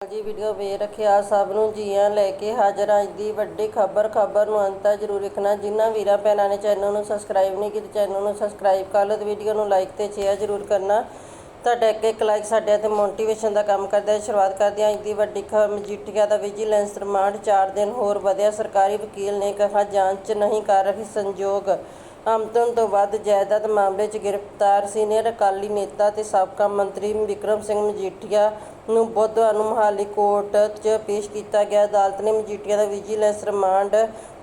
ਜੀ ਵੀਡੀਓ ਵੇਖ ਰੱਖਿਆ, ਸਭ ਨੂੰ ਜੀਆਂ ਲੈ ਕੇ ਹਾਜ਼ਰ ਹਾਂ ਅੱਜ ਦੀ ਵੱਡੀ ਖਬਰ ਖਬਰ ਨੂੰ ਅੰਤ ਤੱਕ ਜ਼ਰੂਰ ਵੇਖਣਾ। ਜਿਨ੍ਹਾਂ ਵੀਰਾਂ ਭੈਣਾਂ ਨੇ ਚੈਨਲ ਨੂੰ ਸਬਸਕ੍ਰਾਈਬ ਨਹੀਂ ਕੀਤਾ ਚੈਨਲ ਨੂੰ ਸਬਸਕ੍ਰਾਈਬ ਕਰ ਲਓ ਤੇ ਵੀਡੀਓ ਨੂੰ ਲਾਈਕ ਤੇ ਸ਼ੇਅਰ ਜ਼ਰੂਰ ਕਰਨਾ। ਤੁਹਾਡਾ ਇੱਕ ਇੱਕ ਲਾਈਕ ਸਾਡੇ ਤੇ ਮੋਟੀਵੇਸ਼ਨ ਦਾ ਕੰਮ ਕਰਦਾ ਹੈ। ਸ਼ੁਰੂਆਤ ਕਰਦੇ ਹਾਂ ਅੱਜ ਦੀ ਵੱਡੀ ਖਬਰ ਮਜੀਠੀਆ ਦਾ ਵਿਜੀਲੈਂਸ ਰਿਮਾਂਡ। 4 ਦਿਨ ਹੋਰ ਵਧਿਆ। ਸਰਕਾਰੀ ਵਕੀਲ ਨੇ ਕਿਹਾ ਜਾਂਚ ਨਹੀਂ ਕਰ ਰਹੀ ਸੰਯੋਗ ਆਮਦਨ ਤੋਂ ਵੱਧ ਜਾਇਦਾਦ ਮਾਮਲੇ 'ਚ ਗ੍ਰਿਫਤਾਰ ਸੀਨੀਅਰ ਅਕਾਲੀ ਨੇਤਾ ਤੇ ਸਾਬਕਾ ਮੰਤਰੀ ਵਿਕਰਮ ਸਿੰਘ ਮਜੀਠੀਆ ਨੂੰ ਬੁੱਧਵਾਰ ਨੂੰ ਮੋਹਾਲੀ ਕੋਰਟ 'ਚ ਪੇਸ਼ ਕੀਤਾ ਗਿਆ। ਅਦਾਲਤ ਨੇ ਮਜੀਠੀਆ ਦਾ ਵਿਜੀਲੈਂਸ ਰਿਮਾਂਡ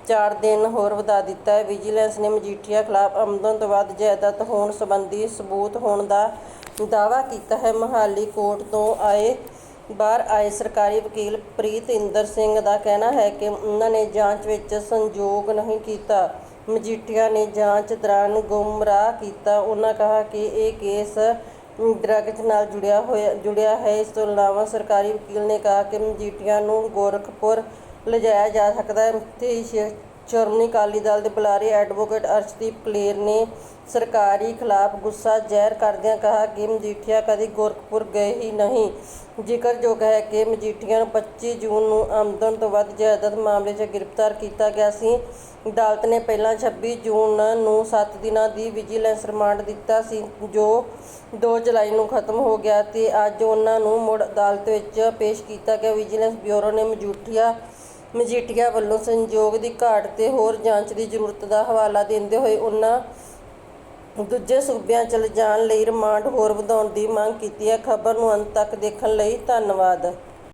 ਚਾਰ ਦਿਨ ਹੋਰ ਵਧਾ ਦਿੱਤਾ ਹੈ। ਵਿਜੀਲੈਂਸ ਨੇ ਮਜੀਠੀਆ ਖਿਲਾਫ ਆਮਦਨ ਤੋਂ ਵੱਧ ਜਾਇਦਾਦ ਹੋਣ ਸੰਬੰਧੀ ਸਬੂਤ ਹੋਣ ਦਾ ਦਾਅਵਾ ਕੀਤਾ ਹੈ। ਮੋਹਾਲੀ ਕੋਰਟ ਤੋਂ ਆਏ, ਬਾਹਰ ਆਏ ਸਰਕਾਰੀ ਵਕੀਲ ਪ੍ਰੀਤ ਇੰਦਰ ਸਿੰਘ ਦਾ ਕਹਿਣਾ ਹੈ ਕਿ ਉਹਨਾਂ ਨੇ ਜਾਂਚ ਵਿੱਚ ਸੰਯੋਗ ਨਹੀਂ ਕੀਤਾ। ਮਜੀਠੀਆ ਨੇ ਜਾਂਚ ਦੌਰਾਨ ਗੁੰਮਰਾਹ ਕੀਤਾ। ਉਹਨਾਂ ਕਹਾ ਕਿ ਇਹ ਕੇਸ ਡਰੱਗਸ ਨਾਲ ਜੁੜਿਆ ਹੋਇਆ, ਜੁੜਿਆ ਹੈ। ਇਸ ਤੋਂ ਇਲਾਵਾ ਸਰਕਾਰੀ ਵਕੀਲ ਨੇ ਕਿਹਾ ਕਿ ਮਜੀਠੀਆ ਨੂੰ ਗੋਰਖਪੁਰ ਲਿਜਾਇਆ ਜਾ ਸਕਦਾ ਹੈ। ਤੇ ਸ਼੍ਰੋਮਣੀ ਅਕਾਲੀ ਦਲ ਦੇ ਬੁਲਾਰੇ ਐਡਵੋਕੇਟ ਅਰਸ਼ਦੀਪ ਕਲੇਰ ਨੇ ਸਰਕਾਰੀ ਖਿਲਾਫ ਗੁੱਸਾ ਜ਼ਾਹਿਰ ਕਰਦਿਆਂ ਕਿਹਾ ਕਿ ਮਜੀਠੀਆ ਕਦੀ ਗੋਰਖਪੁਰ ਗਏ ਹੀ ਨਹੀਂ। ਜ਼ਿਕਰਯੋਗ ਹੈ ਕਿ ਮਜੀਠੀਆ ਨੂੰ 25 ਜੂਨ ਨੂੰ ਆਮਦਨ ਤੋਂ ਵੱਧ ਜਾਇਦਾਦ ਮਾਮਲੇ 'ਚ ਗ੍ਰਿਫਤਾਰ ਕੀਤਾ ਗਿਆ ਸੀ। ਅਦਾਲਤ ਨੇ ਪਹਿਲਾਂ 26 ਜੂਨ ਨੂੰ 7 ਦਿਨਾਂ ਦੀ ਵਿਜੀਲੈਂਸ ਰਿਮਾਂਡ ਦਿੱਤਾ ਸੀ, ਜੋ 2 ਜੁਲਾਈ ਨੂੰ ਖਤਮ ਹੋ ਗਿਆ ਤੇ ਅੱਜ ਉਹਨਾਂ ਨੂੰ ਮੁੜ ਅਦਾਲਤ ਵਿੱਚ ਪੇਸ਼ ਕੀਤਾ ਗਿਆ। ਵਿਜੀਲੈਂਸ ਬਿਊਰੋ ਨੇ ਮਜੀਠੀਆ ਮਜੀਠੀਆ ਵੱਲੋਂ ਸੰਯੋਗ ਦੀ ਘਾਟ ਤੇ ਹੋਰ ਜਾਂਚ ਦੀ ਜ਼ਰੂਰਤ ਦਾ ਹਵਾਲਾ ਦਿੰਦੇ ਹੋਏ ਉਹਨਾਂ ਦੂਜੇ ਸੂਬਿਆਂ ਚਲੇ ਜਾਣ ਲਈ ਰਿਮਾਂਡ ਹੋਰ ਵਧਾਉਣ ਦੀ ਮੰਗ ਕੀਤੀ ਹੈ। ਖਬਰ ਨੂੰ ਅੰਤ ਤੱਕ ਦੇਖਣ ਲਈ ਧੰਨਵਾਦ।